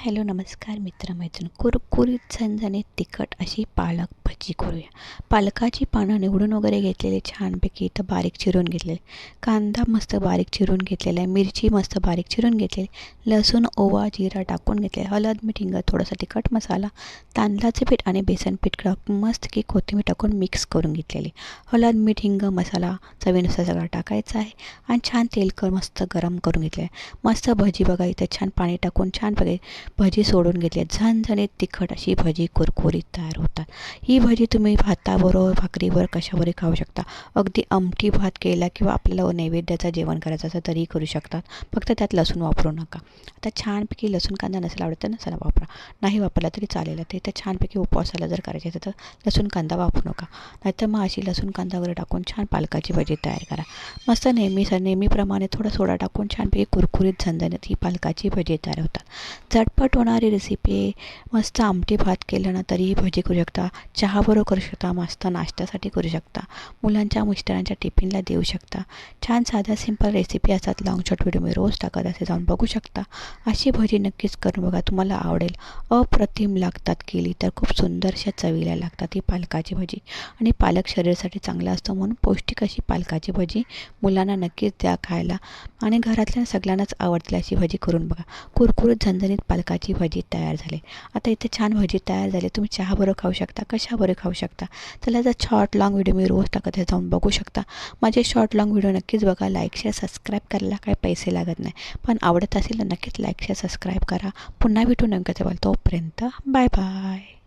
Hello नमस्कार मित्रमैत्रिणी. कुरकुरीत झणझणीत तिखट अशी पालक भजी करूया. पालकाची पानं निवडून वगैरे घेतलेली छानपैकी इथं बारीक चिरून घेतलेले. कांदा मस्त बारीक चिरून घेतलेला आहे मिरची मस्त बारीक चिरून घेतलेली लसूण ओवा जिरा टाकून घेतले हळद मीठ हिंग थोडासा तिखट मसाला तांदळाचे पीठ आणि बेसन पीठ मस्त की कोथिंबीर टाकून मिक्स करून घेतलेली. हळद मीठ हिंग मसाला चवीनुसार सगळा टाकायचा आहे आणि छान तेलकर मस्त गरम करून घेतले आहे. मस्त भजी बघा इथं छान पाणी टाकून छान भजी सोडून घेतली झणझणीत तिखट अशी भजी कुरकुरीत तयार होतात. ही भजी तुम्ही भाताबरोबर भाकरीवर कशावरही खाऊ शकता. अगदी आमटी भात केला किंवा आपल्याला नैवेद्याचं जेवण करायचं असं तरीही करू शकतात. फक्त त्यात लसूण वापरू नका. आता छानपैकी लसूण कांदा नसेल आवडत तर नसाला वापरा. नाही वापरला तरी चालेल. ते तर छानपैकी उपवासाला जर करायचे असेल तर लसूण कांदा वापरू नका. नाहीतर मग अशी लसूण कांदा वगैरे टाकून छान पालकाची भजी तयार करा. मस्त नेहमी नेहमीप्रमाणे थोडा सोडा टाकून छानपैकी कुरकुरीत झणझणीत ही पालकाची भजी तयार होतात. झटपट होणारी रेसिपी मस्त आमटी भात केलं ना तरीही भजी करू शकता. चहाबरोबर करू शकता मस्त नाश्त्यासाठी करू शकता मुलांच्या मिस्टरांच्या टिफिनला देऊ शकता. छान साध्या सिंपल रेसिपी असतात. लॉंग शॉर्ट व्हिडिओ मी रोज टाकत असे जाऊन बघू शकता. अशी भजी नक्कीच करून बघा तुम्हाला आवडेल. अप्रतिम लागतात केली तर खूप सुंदरशा चवीला लागतात ही पालकाची भजी. आणि पालक शरीरासाठी चांगला असतो म्हणून पौष्टिक अशी पालकाची भजी मुलांना नक्कीच द्या खायला. आणि घरातल्या सगळ्यांनाच आवडतील अशी भजी करून बघा. कुरकुरीत झणझणीत पालकाची भजी तयार झाली. आता इथे छान भजी तयार झाली. तुम्ही चहाबरोबर खाऊ शकता. कशा बरे खाऊ शकता. त्याला जर शॉर्ट लॉंग व्हिडिओ मी रोज टाकत आहे जाऊन बघू शकता. माझे शॉर्ट लॉंग व्हिडिओ नक्कीच बघा. लाईक शेअर सबस्क्राईब करायला काही पैसे लागत नाही. पण आवडत असेल तर नक्कीच लाईक शेअर सबस्क्राईब करा. पुन्हा भेटू नक्कीच तोपर्यंत बाय बाय